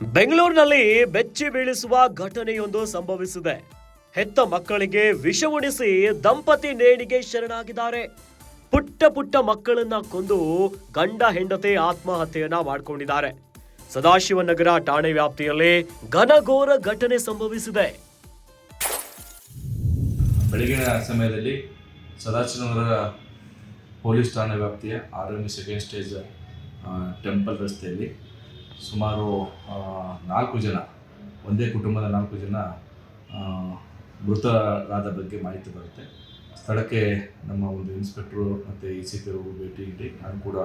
ಬೆಂಗಳೂರಿನಲ್ಲಿ ಬೆಚ್ಚಿ ಬೀಳಿಸುವ ಘಟನೆಯೊಂದು ಸಂಭವಿಸಿದೆ. ಹೆತ್ತ ಮಕ್ಕಳಿಗೆ ವಿಷ ಉಣಿಸಿ ದಂಪತಿ ನೇಣಿಗೆ ಶರಣಾಗಿದ್ದಾರೆ. ಪುಟ್ಟ ಪುಟ್ಟ ಮಕ್ಕಳನ್ನ ಕೊಂದು ಗಂಡ ಹೆಂಡತಿ ಆತ್ಮಹತ್ಯೆಯನ್ನ ಮಾಡಿಕೊಂಡಿದ್ದಾರೆ. ಸದಾಶಿವನಗರ ಠಾಣೆ ವ್ಯಾಪ್ತಿಯಲ್ಲಿ ಘನಘೋರ ಘಟನೆ ಸಂಭವಿಸಿದೆ. ಬೆಳಗಿನ ಸಮಯದಲ್ಲಿ ಸದಾಶಿವನಗರ ಪೊಲೀಸ್ ಠಾಣೆ ವ್ಯಾಪ್ತಿಯ ಆರನೇ ಸೆಕೆಂಡ್ ಸ್ಟೇಜ್ ಟೆಂಪಲ್ ರಸ್ತೆಯಲ್ಲಿ ಸುಮಾರು ನಾಲ್ಕು ಜನ, ಒಂದೇ ಕುಟುಂಬದ ನಾಲ್ಕು ಜನ ಮೃತರಾದ ಬಗ್ಗೆ ಮಾಹಿತಿ ಬರುತ್ತೆ. ಸ್ಥಳಕ್ಕೆ ನಮ್ಮ ಒಂದು ಇನ್ಸ್ಪೆಕ್ಟ್ರು ಮತ್ತು ಇ ಸಿ ಪಿ ಅವರು ಭೇಟಿ ನೀಡಿ, ನಾನು ಕೂಡ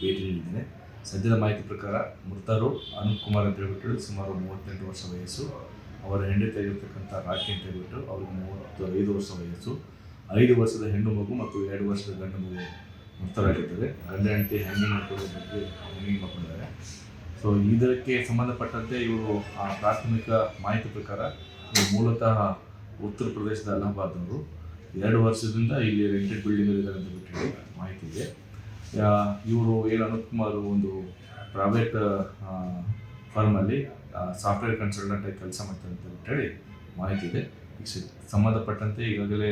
ಭೇಟಿ ನೀಡಿದ್ದೇನೆ. ಸದ್ಯದ ಮಾಹಿತಿ ಪ್ರಕಾರ ಮೃತರು ಅನೂಪ್ ಕುಮಾರ್ ಅಂತ ಹೇಳ್ಬಿಟ್ಟು ಸುಮಾರು ಮೂವತ್ತೆಂಟು ವರ್ಷ ವಯಸ್ಸು. ಅವರ ಹೆಂಡತಿ ಆಗಿರ್ತಕ್ಕಂಥ ರಾಖಿ ಅಂತ ಹೇಳ್ಬಿಟ್ಟು ಅವ್ರಿಗೆ ಮೂವತ್ತು ಐದು ವರ್ಷ ವಯಸ್ಸು. ಐದು ವರ್ಷದ ಹೆಣ್ಣು ಮಗು ಮತ್ತು ಎರಡು ವರ್ಷದ ಗಂಡು ಮಗು ಮೃತರಾಗಿದ್ದಾರೆ. ಗಂಡ ಹೆಂಡತಿ ಹ್ಯಾಂಗಿಂಗ್ ಮಾಡ್ಕೊಳ್ಳೋ ಬಗ್ಗೆ ಹ್ಯಾಂಗಿಂಗ್ ಮಾಡ್ಕೊಂಡಿದ್ದಾರೆ ಸೊ ಇದಕ್ಕೆ ಸಂಬಂಧಪಟ್ಟಂತೆ ಇವರು ಆ ಪ್ರಾಥಮಿಕ ಮಾಹಿತಿ ಪ್ರಕಾರ ಮೂಲತಃ ಉತ್ತರ ಪ್ರದೇಶದ ಅಲಹಾಬಾದ್ನವರು ಎರಡು ವರ್ಷದಿಂದ ಇಲ್ಲಿ ರೆಂಟೆಡ್ ಬಿಲ್ಡಿಂಗ್ ಇದ್ದಾರೆ ಅಂತ ಬಿಟ್ಟು ಮಾಹಿತಿ ಇದೆ. ಇವರು ಏನು ಅನಂತ್ ಕುಮಾರ್ ಒಂದು ಪ್ರೈವೇಟ್ ಫರ್ಮಲ್ಲಿ ಸಾಫ್ಟ್ವೇರ್ ಕನ್ಸಲ್ಟೆಂಟ್ ಆಗಿ ಕೆಲಸ ಮಾಡ್ತಾರೆ ಅಂತ ಹೇಳಿ ಮಾಹಿತಿ ಇದೆ. ಸಂಬಂಧಪಟ್ಟಂತೆ ಈಗಾಗಲೇ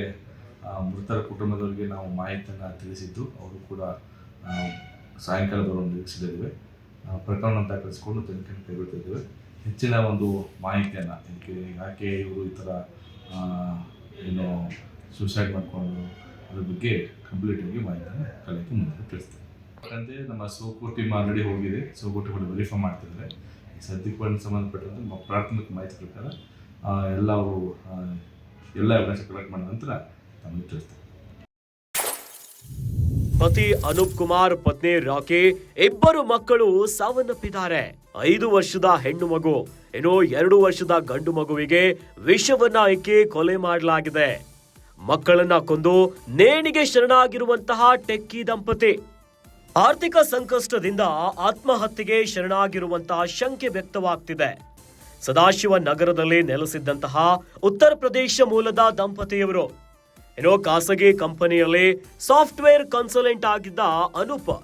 ಮೃತರ ಕುಟುಂಬದವರಿಗೆ ನಾವು ಮಾಹಿತಿಯನ್ನು ತಿಳಿಸಿದ್ದು ಅವರು ಕೂಡ ಸಾಯಂಕಾಲ ನಿರೀಕ್ಷೆಯಲ್ಲಿವೆ ಆ, ಪ್ರಕರಣ ದಾಖಲಿಸಿಕೊಂಡು ತನಿಖೆಯನ್ನು ಕೈಗೊಳ್ತಿದ್ದೇವೆ. ಹೆಚ್ಚಿನ ಒಂದು ಮಾಹಿತಿಯನ್ನು ಇದಕ್ಕೆ ಯಾಕೆ ಇವರು ಈ ಥರ ಏನು ಸೂಸೈಡ್ ಮಾಡಿಕೊಂಡು ಅದ್ರ ಬಗ್ಗೆ ಕಂಪ್ಲೀಟಾಗಿ ಮಾಹಿತಿಯನ್ನು ಕಲೆಕ್ಟ್ ಮುಂದೆ ತಿಳಿಸ್ತೇವೆ ಯಾಕಂದರೆ ನಮ್ಮ ಸೋಕೋ ಟೀಮ್ ಆಲ್ರೆಡಿ ಹೋಗಿದೆ. ಸೋಕೋ ಟೀಮ್ ಕೂಡ ವೆರಿಫೈ ಮಾಡ್ತಿದ್ದಾರೆ. ಈ ಸದ್ಯಕ್ಕೆ ಬಂದು ಸಂಬಂಧಪಟ್ಟಂತೆ ನಮ್ಮ ಪ್ರಾಥಮಿಕ ಮಾಹಿತಿ ಪ್ರಕಾರ ಎಲ್ಲ ಅವರು ಎಲ್ಲ ಎವಿಡೆನ್ಸ್ ಕಲೆಕ್ಟ್ ಮಾಡಿದ ನಂತರ ತಮಗೆ ತಿಳಿಸ್ತೇವೆ ಪತಿ ಅನೂಪ್ ಕುಮಾರ್ ಪತ್ನಿ ರಾಕಿ ಇಬ್ಬರು ಮಕ್ಕಳು ಸಾವನ್ನಪ್ಪಿದ್ದಾರೆ. ಐದು ವರ್ಷದ ಹೆಣ್ಣು ಮಗು, ಇನ್ನು ಎರಡು ವರ್ಷದ ಗಂಡು ಮಗುವಿಗೆ ವಿಷವನ್ನ ಇಕ್ಕಿ ಕೊಲೆ ಮಾಡಲಾಗಿದೆ. ಮಕ್ಕಳನ್ನ ಕೊಂದು ನೇಣಿಗೆ ಶರಣಾಗಿರುವಂತಹ ಟೆಕ್ಕಿ ದಂಪತಿ. ಆರ್ಥಿಕ ಸಂಕಷ್ಟದಿಂದ ಆತ್ಮಹತ್ಯೆಗೆ ಶರಣಾಗಿರುವಂತಹ ಶಂಕೆ ವ್ಯಕ್ತವಾಗ್ತಿದೆ. ಸದಾಶಿವ ನಗರದಲ್ಲಿ ನೆಲೆಸಿದ್ದಂತಹ ಉತ್ತರ ಪ್ರದೇಶ ಮೂಲದ ದಂಪತಿಯವರು ಏನೋ ಖಾಸಗಿ ಕಂಪನಿಯಲ್ಲಿ ಸಾಫ್ಟ್ವೇರ್ ಕನ್ಸಲ್ಟೆಂಟ್ ಆಗಿದ್ದ ಅನೂಪ್.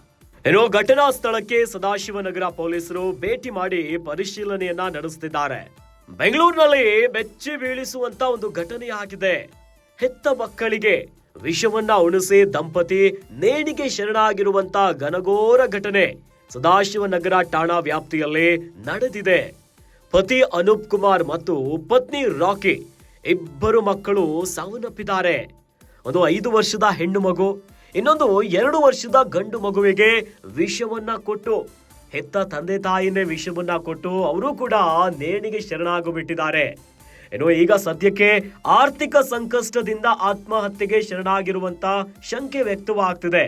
ಏನೋ ಘಟನಾ ಸ್ಥಳಕ್ಕೆ ಸದಾಶಿವನಗರ ಪೊಲೀಸರು ಭೇಟಿ ಮಾಡಿ ಪರಿಶೀಲನೆಯನ್ನ ನಡೆಸುತ್ತಿದ್ದಾರೆ ಬೆಂಗಳೂರಿನಲ್ಲಿ ಬೆಚ್ಚಿ ಬೀಳಿಸುವಂತ ಒಂದು ಘಟನೆ ಆಗಿದೆ ಹೆತ್ತ ಮಕ್ಕಳಿಗೆ ವಿಷವನ್ನ ಉಣಿಸಿ ದಂಪತಿ ನೇಣಿಗೆ ಶರಣಾಗಿರುವಂತ ಘನಘೋರ ಘಟನೆ ಸದಾಶಿವನಗರ ಠಾಣಾ ವ್ಯಾಪ್ತಿಯಲ್ಲಿ ನಡೆದಿದೆ. ಪತಿ ಅನೂಪ್ ಕುಮಾರ್ ಮತ್ತು ಪತ್ನಿ ರಾಕಿ ಇಬ್ಬರು ಮಕ್ಕಳು ಸಾವನ್ನಪ್ಪಿದ್ದಾರೆ. ಒಂದು ಐದು ವರ್ಷದ ಹೆಣ್ಣು ಮಗು, ಇನ್ನೊಂದು ಎರಡು ವರ್ಷದ ಗಂಡು ಮಗುವಿಗೆ ವಿಷವನ್ನ ಕೊಟ್ಟು, ಹೆತ್ತ ತಂದೆ ತಾಯಿನೇ ವಿಷವನ್ನ ಕೊಟ್ಟು ಅವರು ಕೂಡ ನೇಣಿಗೆ ಶರಣಾಗಿಬಿಟ್ಟಿದ್ದಾರೆ. ಏನು ಈಗ ಸದ್ಯಕ್ಕೆ ಆರ್ಥಿಕ ಸಂಕಷ್ಟದಿಂದ ಆತ್ಮಹತ್ಯೆಗೆ ಶರಣಾಗಿರುವಂತ ಶಂಕೆ ವ್ಯಕ್ತವಾಗ್ತಿದೆ.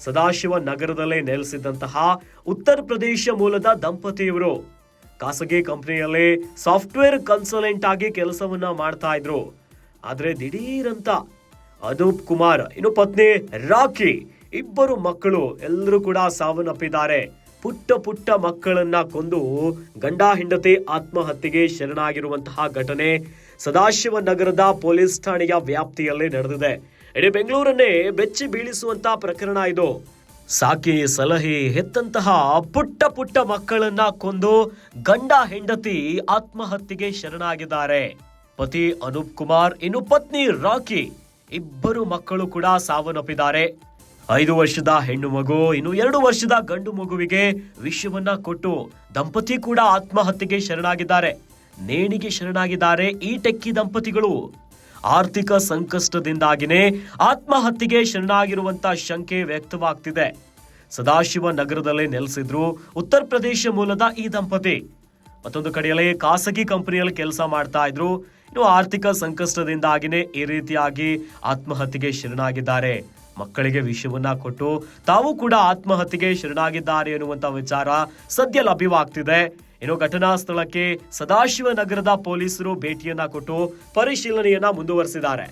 ಸದಾಶಿವ ನಗರದಲ್ಲೇ ನೆಲೆಸಿದ್ದಂತಹ ಉತ್ತರ ಪ್ರದೇಶ ಮೂಲದ ದಂಪತಿಯವರು ಖಾಸಗಿ ಕಂಪನಿಯಲ್ಲಿ ಸಾಫ್ಟ್ವೇರ್ ಕನ್ಸಲ್ಟೆಂಟ್ ಆಗಿ ಕೆಲಸವನ್ನ ಮಾಡ್ತಾ ಇದ್ರು. ಆದ್ರೆ ದಿಢೀರಂತ ಅನೂಪ್ ಕುಮಾರ್, ಇನ್ನು ಪತ್ನಿ ರಾಖಿ, ಇಬ್ಬರು ಮಕ್ಕಳು, ಎಲ್ಲರೂ ಕೂಡ ಸಾವನ್ನಪ್ಪಿದ್ದಾರೆ. ಪುಟ್ಟ ಪುಟ್ಟ ಮಕ್ಕಳನ್ನ ಕೊಂದು ಗಂಡ ಹೆಂಡತಿ ಆತ್ಮಹತ್ಯೆಗೆ ಶರಣಾಗಿರುವಂತಹ ಘಟನೆ ಸದಾಶಿವ ನಗರದ ಪೊಲೀಸ್ ಠಾಣೆಯ ವ್ಯಾಪ್ತಿಯಲ್ಲಿ ನಡೆದಿದೆ. ಇಡೀ ಬೆಂಗಳೂರನ್ನೇ ಬೆಚ್ಚಿ ಬೀಳಿಸುವಂತಹ ಪ್ರಕರಣ ಇದು. ಸಾಕಿ ಸಲಹೆ ಹೆತ್ತಂತಹ ಪುಟ್ಟ ಪುಟ್ಟ ಮಕ್ಕಳನ್ನ ಕೊಂದು ಗಂಡ ಹೆಂಡತಿ ಆತ್ಮಹತ್ಯೆಗೆ ಶರಣಾಗಿದ್ದಾರೆ. ಪತಿ ಅನೂಪ್ ಕುಮಾರ್, ಇನ್ನು ಪತ್ನಿ ರಾಕಿ ಇಬ್ಬರು ಮಕ್ಕಳು ಕೂಡ ಸಾವನ್ನಪ್ಪಿದ್ದಾರೆ. ಐದು ವರ್ಷದ ಹೆಣ್ಣು ಮಗು, ಇನ್ನು ಎರಡು ವರ್ಷದ ಗಂಡು ಮಗುವಿಗೆ ವಿಷವನ್ನ ಕೊಟ್ಟು ದಂಪತಿ ಕೂಡ ಆತ್ಮಹತ್ಯೆಗೆ ಶರಣಾಗಿದ್ದಾರೆ. ನೇಣಿಗೆ ಶರಣಾಗಿದ್ದಾರೆ ಈ ಟೆಕ್ಕಿ ದಂಪತಿಗಳು. ಆರ್ಥಿಕ ಸಂಕಷ್ಟದಿಂದಾಗಿನೇ ಆತ್ಮಹತ್ಯೆಗೆ ಶರಣಾಗಿರುವಂತ ಶಂಕೆ ವ್ಯಕ್ತವಾಗ್ತಿದೆ. ಸದಾಶಿವ ನಗರದಲ್ಲೇ ನೆಲೆಸಿದ್ರು ಉತ್ತರ ಪ್ರದೇಶ ಮೂಲದ ಈ ದಂಪತಿ. ಮತ್ತೊಂದು ಕಡೆಯಲ್ಲಿ ಖಾಸಗಿ ಕಂಪನಿಯಲ್ಲಿ ಕೆಲಸ ಮಾಡ್ತಾ ಇದ್ರು. ಇನ್ನು ಆರ್ಥಿಕ ಸಂಕಷ್ಟದಿಂದಾಗಿನೇ ಈ ರೀತಿಯಾಗಿ ಆತ್ಮಹತ್ಯೆಗೆ ಶರಣಾಗಿದ್ದಾರೆ. ಮಕ್ಕಳಿಗೆ ವಿಷವನ್ನ ಕೊಟ್ಟು ತಾವು ಕೂಡ ಆತ್ಮಹತ್ಯೆಗೆ ಶರಣಾಗಿದ್ದಾರೆ ಎನ್ನುವಂತ ವಿಚಾರ ಸದ್ಯ ಲಭ್ಯವಾಗ್ತಿದೆ. ಇನ್ನು ಘಟನಾ ಸ್ಥಳಕ್ಕೆ ಸದಾಶಿವ ನಗರದ ಪೊಲೀಸರು ಭೇಟಿಯನ್ನ ಕೊಟ್ಟು ಪರಿಶೀಲನೆಯನ್ನ ಮುಂದುವರೆಸಿದ್ದಾರೆ.